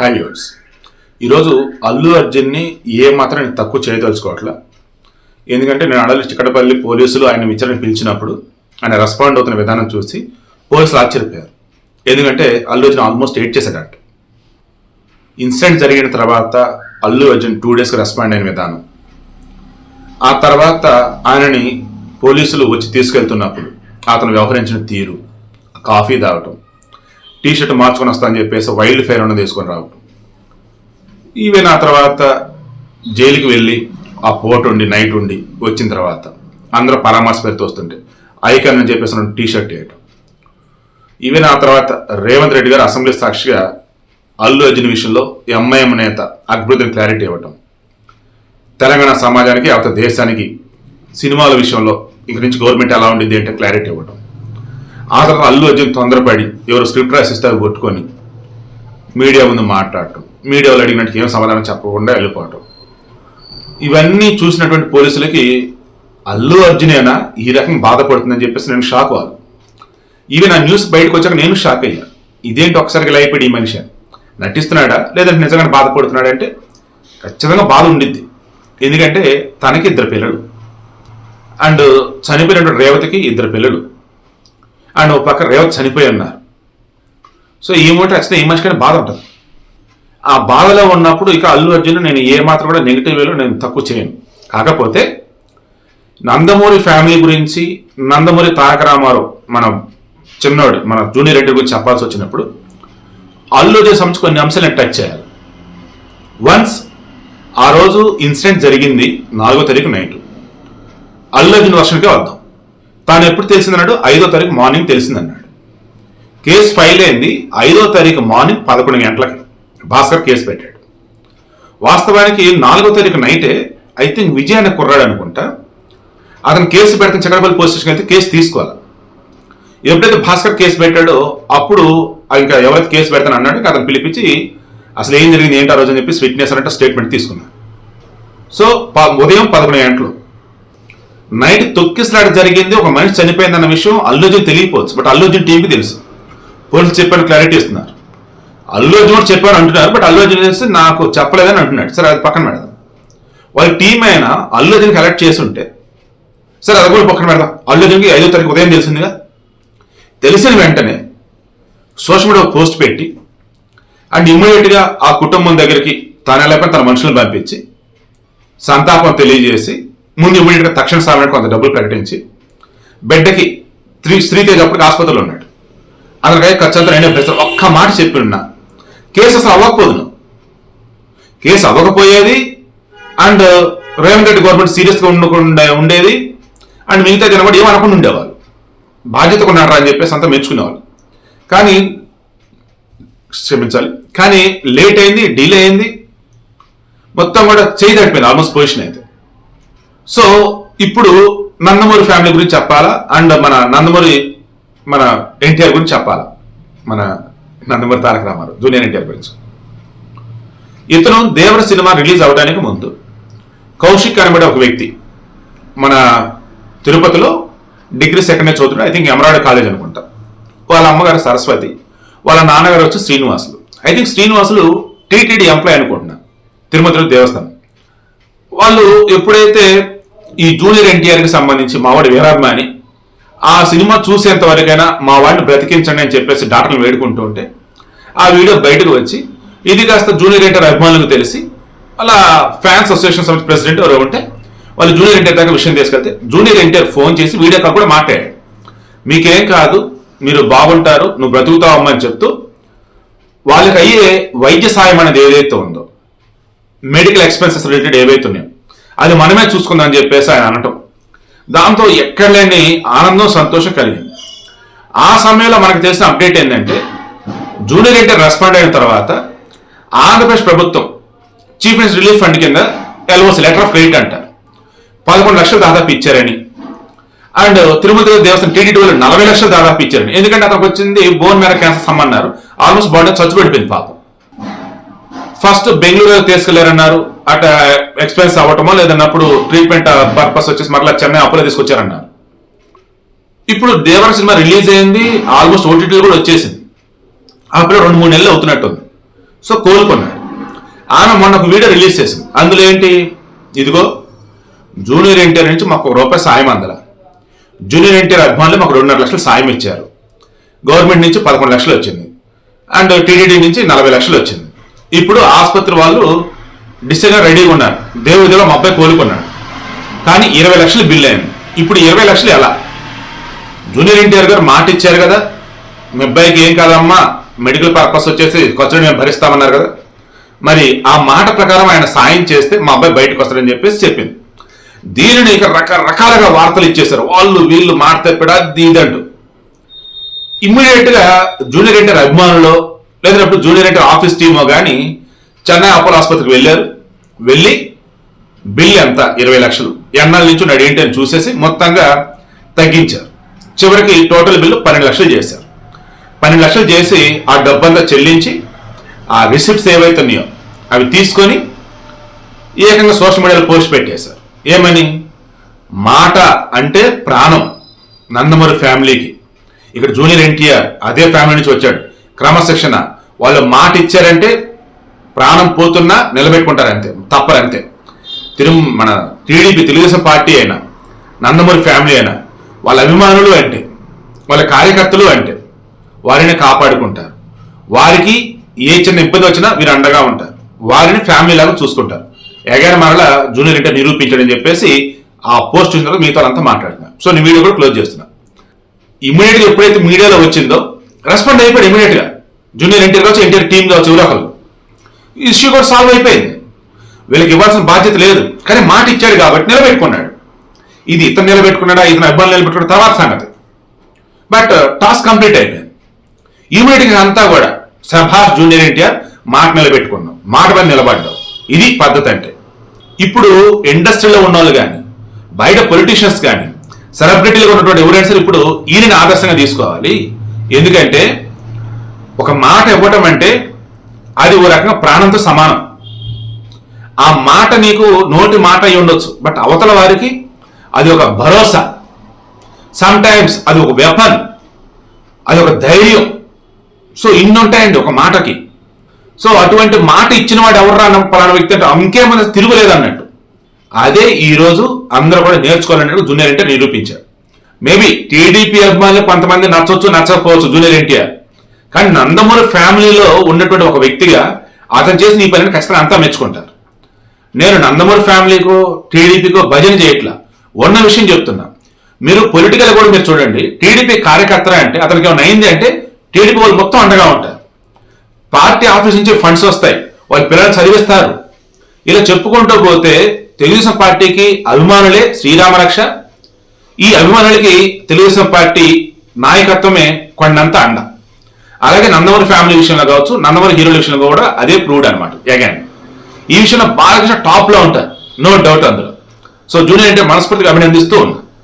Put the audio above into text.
Hi viewers ఈరోజు అల్లు అర్జున్ని ఏ మాత్రం నేను తక్కువ చేయదలుచుకోవట్లా. ఎందుకంటే నేను అడలి చిక్కడపల్లి పోలీసులు ఆయన విచారణ పిలిచినప్పుడు ఆయన రెస్పాండ్ అవుతున్న విధానం చూసి పోలీసులు ఆశ్చర్యపోయారు. ఎందుకంటే అల్లు అర్జున్ ఆల్మోస్ట్ ఎయిట్ చేశాడంట ఇన్సిడెంట్ జరిగిన తర్వాత అల్లు అర్జున్ టూ డేస్కి రెస్పాండ్ అయిన విధానం. ఆ తర్వాత ఆయనని పోలీసులు వచ్చి తీసుకెళ్తున్నప్పుడు అతను వ్యవహరించిన తీరు కాఫీ తాగటం టీ షర్ట్ మార్చుకొని వస్తా అని చెప్పేసి వైల్డ్ ఫైర్ ఉన్న తీసుకొని రావటం. ఈవెన్ ఆ తర్వాత జైలుకి వెళ్ళి ఆ పోట్ ఉండి నైట్ ఉండి వచ్చిన తర్వాత అందరూ పరామర్శ పెడుతూ వస్తుంటే ఐకాన్ అని చెప్పేసి టీ షర్ట్ వేయటం. ఈవెన్ ఆ తర్వాత రేవంత్ రెడ్డి గారు అసెంబ్లీ సాక్షిగా అల్లు అర్జున్ విషయంలో ఎంఐఎం నేత అద్భుతం క్లారిటీ ఇవ్వటం. తెలంగాణ సమాజానికి అవత దేశానికి సినిమాల విషయంలో ఇక నుంచి గవర్నమెంట్ ఎలా ఉండింది అంటే క్లారిటీ ఇవ్వటం. ఆ తర్వాత అల్లు అర్జున్ తొందరపడి ఎవరు స్క్రిప్ట్ రాసిస్తే అవి కొట్టుకొని మీడియా ముందు మాట్లాడటం. మీడియాలో అడిగినట్టు ఏం సమాధానం చెప్పకుండా వెళ్ళిపోవటం. ఇవన్నీ చూసినటువంటి పోలీసులకి అల్లు అర్జునేనా ఈ రకం బాధపడుతుందని చెప్పేసి నేను షాక్ వాళ్ళు ఈవెన్ ఆ న్యూస్ బయటకు వచ్చాక నేను షాక్ అయ్యా. ఇదేంటి ఒకసారికి ఇలా ఈ మనిషి నటిస్తున్నాడా? లేదంటే నిజంగానే బాధపడుతున్నాడా అంటే ఖచ్చితంగా బాధ ఉండిద్ది. ఎందుకంటే తనకి ఇద్దరు పిల్లలు. అండ్ చనిపోయినటువంటి రేవతికి ఇద్దరు పిల్లలు. అండ్ ఒక పక్క రేవత్ చనిపోయి ఉన్నారు. సో ఈ మూట వచ్చిన ఈ మనిషికి బాధ ఉంటుంది. ఆ బాధలో ఉన్నప్పుడు ఇక అల్లు అర్జున్ నేను ఏ మాత్రం కూడా నెగిటివ్ వేలో నేను తక్కువ చేయను. కాకపోతే నందమూరి ఫ్యామిలీ గురించి నందమూరి తారక రామారావు మన చిన్నోడు మన జూనియర్ రెడ్డి గురించి చెప్పాల్సి వచ్చినప్పుడు అల్లు అర్జున్ సంస్థ కొన్ని అంశాలను టచ్ చేయాలి. వన్స్ ఆ రోజు ఇన్సిడెంట్ జరిగింది నాలుగో తారీఖు నైట్ అల్లు అర్జున్ వర్షన్కే వద్దాం. తాను ఎప్పుడు తెలిసిందన్నాడు? ఐదో తారీఖు మార్నింగ్ తెలిసిందన్నాడు. కేసు ఫైల్ అయింది. ఐదో తారీఖు మార్నింగ్ పదకొండు గంటలకి భాస్కర్ కేసు పెట్టాడు. వాస్తవానికి నాలుగో తారీఖు నైటే ఐ థింక్ విజయ్ అనే కుర్రాడు అనుకుంటా అతను కేసు పెడితే చక్రపల్లి పోలీస్ స్టేషన్ అయితే కేసు తీసుకోవాలి. ఎప్పుడైతే భాస్కర్ కేసు పెట్టాడో అప్పుడు ఇంకా ఎవరైతే కేసు పెడతాను అన్నాడు అతను పిలిపించి అసలు ఏం జరిగింది? ఏంటి ఆ రోజు? అని చెప్పి విట్నెస్ అంటే స్టేట్మెంట్ తీసుకున్నాను సో ఉదయం పదకొండు గంటలు. నైట్ తొక్కిసలాట జరిగింది ఒక మనిషి చనిపోయిందన్న విషయం అల్లు తెలియకపోవచ్చు బట్ అల్లు అర్జున్ టీంకి తెలుసు. పోలీసులు చెప్పాను క్లారిటీ ఇస్తున్నారు. అల్లు అర్జున్ కూడా చెప్పాను అంటున్నారు బట్ అల్లు అర్జున్ నాకు చెప్పలేదని అంటున్నాడు. సరే అది పక్కన పెడదాం. వాళ్ళ టీం అయినా అల్లు కలెక్ట్ అలర్ట్ చేసి ఉంటే సరే అది కూడా పక్కన పెడదాం. అల్లు ఐదో తారీఖు ఉదయం తెలిసిందిగా? తెలిసిన వెంటనే సోషల్ మీడియా పోస్ట్ పెట్టి అండ్ ఇమ్మీడియట్గా ఆ కుటుంబం దగ్గరికి తన లేకపోతే తన మనుషులను పంపించి సంతాపం తెలియజేసి ముందు ఇమీడియట్గా తక్షణ సామాన్యుడు కొంత డబ్బులు ప్రకటించి బిడ్డకి త్రీ శ్రీతేజ్ అప్పటికి ఆసుపత్రిలో ఉన్నాడు. అతనికై ఖర్చు అంతా నేనే ప్రశ్న ఒక్క మాట చెప్పి ఉన్నా. కేసు అసలు అవ్వకపోదును. కేసు అవ్వకపోయేది అండ్ రేవంత్ రెడ్డి గవర్నమెంట్ సీరియస్గా ఉండకుండా ఉండేది అండ్ మిగతా జనం కూడా ఏమనకుండా ఉండేవాళ్ళు. బాధ్యత కొన్నారా అని చెప్పేసి అంతా మెచ్చుకునేవాళ్ళు. కానీ క్షమించాలి. కానీ లేట్ అయింది డిలే అయింది. మొత్తం కూడా చేయి దాటిపోయింది ఆల్మోస్ట్ పొజిషన్ అయితే. సో ఇప్పుడు నందమూరి ఫ్యామిలీ గురించి చెప్పాలా? అండ్ మన నందమూరి మన ఎన్టీఆర్ గురించి చెప్పాలా? మన నందమూరి తారక రామారావు జూనియర్ ఎన్టీఆర్ గురించి. ఇతను దేవర సినిమా రిలీజ్ అవడానికి ముందు కౌశిక్ అనబడే ఒక వ్యక్తి మన తిరుపతిలో డిగ్రీ సెకండ్ ఇయర్ చదువుతున్నాడు. ఐ థింక్ ఎమరాల్డ్ కాలేజ్ అనుకుంటా. వాళ్ళ అమ్మగారు సరస్వతి వాళ్ళ నాన్నగారు వచ్చి Srinivasulu. I think Srinivasulu TTD employee అనుకుంటున్నా. తిరుమతిలో దేవస్థానం. వాళ్ళు ఎప్పుడైతే ఈ జూనియర్ ఎన్టీఆర్కి సంబంధించి మావాడి వీరాభిమాని. ఆ సినిమా చూసేంత వరకైనా మా వాడిని బ్రతికించండి అని చెప్పేసి డాక్టర్లు వేడుకుంటూ ఉంటే ఆ వీడియో బయటకు వచ్చి ఇది కాస్త జూనియర్ ఎన్టీఆర్ అభిమానులకు తెలిసి అలా ఫ్యాన్స్ అసోసియేషన్ సంస్థ ప్రెసిడెంట్ ఎవరో ఉంటే వాళ్ళు జూనియర్ ఎన్టీఆర్ దాకా విషయం తీసుకెళ్తే జూనియర్ ఎన్టీఆర్ ఫోన్ చేసి వీడియో కాల్ కూడా మాట్లాడాడు. మీకేం కాదు మీరు బాగుంటారు నువ్వు బ్రతుకుతావమ్మని అని చెప్తూ వాళ్ళకి అయ్యే వైద్య సాయం అనేది ఏదైతే ఉందో మెడికల్ ఎక్స్పెన్సెస్ రిలేటెడ్ ఏవైతే ఉన్నాయో అది మనమే చూసుకుందాం అని చెప్పేసి ఆయన అనటం. దాంతో ఎక్కడలేని ఆనందం సంతోషం కలిగింది. ఆ సమయంలో మనకు తెలిసిన అప్డేట్ ఏంటంటే జూనియర్ ఎన్టీఆర్ రెస్పాండ్ అయిన తర్వాత ఆంధ్రప్రదేశ్ ప్రభుత్వం చీఫ్ మినిస్టర్ రిలీఫ్ ఫండ్ కింద ఎల్ఓసి లెటర్ ఆఫ్ క్రెడిట్ అంటారు పదకొండు లక్షలు దాదాపు ఇచ్చారని. అండ్ తిరుమల దేవస్థానం టీడీటీ వాళ్ళు నలభై లక్షలు దాదాపు ఇచ్చారని. ఎందుకంటే అతనికి వచ్చింది బోన్ మేర క్యాన్సర్ సమ్మన్నారు ఆల్మోస్ట్ బాడీ చచ్చిపెడిపోయింది పాపం. ఫస్ట్ బెంగళూరు తీసుకెళ్ళారన్నారు. అట ఎక్స్పెన్స్ అవ్వటమో లేదన్నప్పుడు ట్రీట్మెంట్ పర్పస్ వచ్చేసి మరలా చెన్నై అప్పులో తీసుకొచ్చారన్నారు. ఇప్పుడు దేవర సినిమా రిలీజ్ అయింది ఆల్మోస్ట్ ఓటీటీలు కూడా వచ్చేసింది. అప్పుడు రెండు మూడు నెలలు అవుతున్నట్టుంది సో కోలుకున్నాడు ఆమె మొన్న ఒక వీడియో రిలీజ్ చేసింది. అందులో ఏంటి? ఇదిగో జూనియర్ ఎన్టీఆర్ నుంచి మాకు ఒక రూపాయి సాయం అందల. జూనియర్ ఎన్టీఆర్ అభిమానులు మాకు రెండున్నర లక్షలు సాయం ఇచ్చారు. గవర్నమెంట్ నుంచి పదకొండు లక్షలు వచ్చింది. అండ్ టీడీడీ నుంచి నలభై లక్షలు వచ్చింది. ఇప్పుడు ఆసుపత్రి వాళ్ళు డిశ్చార్జ్ రెడీగా ఉన్నారు. దేవుడిలో మా అబ్బాయి కోలుకున్నాడు. కానీ ఇరవై లక్షలు బిల్ అయింది. ఇప్పుడు ఇరవై లక్షలు ఎలా? జూనియర్ ఎన్టీఆర్ గారు మాట ఇచ్చారు కదా మీ అబ్బాయికి ఏం కాదమ్మా మెడికల్ పర్పస్ వచ్చేసి ఖర్చులు మేము భరిస్తామన్నారు కదా. మరి ఆ మాట ప్రకారం ఆయన సాయం చేస్తే మా అబ్బాయి బయటకు వస్తాడని చెప్పేసి చెప్పింది. దీనిని ఇక రకరకాలుగా వార్తలు ఇచ్చేశారు. వాళ్ళు వీళ్ళు మాట తప్పాడు అది ఇదంటూ జూనియర్ ఎన్టీఆర్ అభిమానులు లేదన్నప్పుడు జూనియర్ ఎన్టీఆర్ ఆఫీస్ టీమో కానీ చెన్నై అపోలో ఆసుపత్రికి వెళ్ళారు. వెళ్ళి బిల్ ఎంత? ఇరవై లక్షలు. ఎన్నాళ్ళ నుంచి ఉన్నాడు ఏంటి అని చూసేసి మొత్తంగా తగ్గించారు. చివరికి టోటల్ బిల్లు పన్నెండు లక్షలు చేశారు. పన్నెండు లక్షలు చేసి ఆ డబ్బంతా చెల్లించి ఆ రిసిప్ట్స్ ఏవైతే ఉన్నాయో అవి తీసుకొని ఏకంగా సోషల్ మీడియాలో పోస్ట్ పెట్టేశారు. ఏమని? మాట అంటే ప్రాణం నందమూరి ఫ్యామిలీకి. ఇక్కడ జూనియర్ ఎన్టీఆర్ అదే ఫ్యామిలీ నుంచి వచ్చాడు. క్రమశిక్షణ. వాళ్ళు మాట ఇచ్చారంటే ప్రాణం పోతున్నా నిలబెట్టుకుంటారంతే తప్పరంతే అంతే తిరు మన టీడీపీ తెలుగుదేశం పార్టీ అయినా నందమూరి ఫ్యామిలీ అయినా వాళ్ళ అభిమానులు అంటే వాళ్ళ కార్యకర్తలు అంటే వారిని కాపాడుకుంటారు. వారికి ఏ చిన్న ఇబ్బంది వచ్చినా వీరు అండగా ఉంటారు. వారిని ఫ్యామిలీ లాగా చూసుకుంటారు. ఎగారి మరలా జూనియర్ ఇంటర్ నిరూపించడని చెప్పేసి ఆ పోస్ట్ చూసిన తర్వాత మిగతా అంతా మాట్లాడినా సో నేను వీడియో కూడా క్లోజ్ చేస్తున్నా. ఇమీడియట్గా ఎప్పుడైతే మీడియాలో వచ్చిందో రెస్పాండ్ అయిపోయాడు ఇమీడియట్గా జూనియర్ ఎన్టీఆర్ కావచ్చు ఎన్టీఆర్ టీం కావచ్చు ఎవరో ఇష్యూ కూడా సాల్వ్ అయిపోయింది. వీళ్ళకి ఇవ్వాల్సిన బాధ్యత లేదు. కానీ మాట ఇచ్చాడు కాబట్టి నిలబెట్టుకున్నాడు. ఇది ఇతను నిలబెట్టుకున్నాడా ఇతను అబ్బాయిలు నిలబెట్టుకున్న తర్వాత సంగతి. బట్ టాస్క్ కంప్లీట్ అయిపోయింది. ఇమీడియట్గా అంతా కూడా సభాష్ జూనియర్ ఎన్టీఆర్ మాట నిలబెట్టుకున్నాం. మాట మీద నిలబడ్డాం. ఇది పద్ధతి అంటే. ఇప్పుడు ఇండస్ట్రీలో ఉన్న వాళ్ళు కానీ బయట పొలిటీషియన్స్ కానీ సెలబ్రిటీలుగా ఉన్నటువంటి ఎవరైనా సరే ఇప్పుడు ఈయనని ఆదర్శంగా తీసుకోవాలి. ఎందుకంటే ఒక మాట ఇవ్వటం అంటే అది ఓ రకంగా ప్రాణంతో సమానం. ఆ మాట నీకు నోటి మాట అయి ఉండొచ్చు. బట్ అవతల వారికి అది ఒక భరోసా. సమ్ టైమ్స్ అది ఒక వెపన్ అది ఒక ధైర్యం. సో ఇన్ని ఉంటాయండి ఒక మాటకి. సో అటువంటి మాట ఇచ్చిన వాడు ఎవరు అన్న పలానా వ్యక్తి అంటే ఇంకేమైనా తిరుగులేదు అన్నట్టు అదే ఈరోజు అందరూ కూడా నేర్చుకోవాలన్నట్టు జూనియర్ అంటే నిరూపించారు. మేబీ టీడీపీ అభిమానులు కొంతమంది నచ్చవచ్చు నచ్చకపోవచ్చు జూనియర్ ఎన్టీఆర్. కానీ నందమూరి ఫ్యామిలీలో ఉన్నటువంటి ఒక వ్యక్తిగా అతను చేసిన ఈ పనిని ఖచ్చితంగా అంతా మెచ్చుకుంటారు. నేను నందమూరి ఫ్యామిలీకో టీడీపీకో భజన చేయట్లా. ఉన్న విషయం చెప్తున్నా. మీరు పొలిటికల్ కూడా మీరు చూడండి. టీడీపీ కార్యకర్త అంటే అతనికి ఏమైనా అయింది అంటే టీడీపీ వాళ్ళు మొత్తం అండగా ఉంటారు. పార్టీ ఆఫీస్ నుంచి ఫండ్స్ వస్తాయి. వాళ్ళ పిల్లలు చదివిస్తారు. ఇలా చెప్పుకుంటూ పోతే తెలుగుదేశం పార్టీకి అభిమానులే శ్రీరామరక్ష ఈ అభిమానులకి తెలుగుదేశం పార్టీ నాయకత్వమే కొండంత అండ. అలాగే నందమూరి ఫ్యామిలీ విషయంలో కావచ్చు నందమూరి హీరోల విషయంలో కూడా అదే ప్రూవ్డ్ అనమాట అగైన్ ఈ విషయంలో బాలకృష్ణ టాప్లో ఉంటారు. నో డౌట్ అందులో. సో జూనియర్ అంటే మనస్ఫూర్తిగా అభినందిస్తూ ఉన్నా.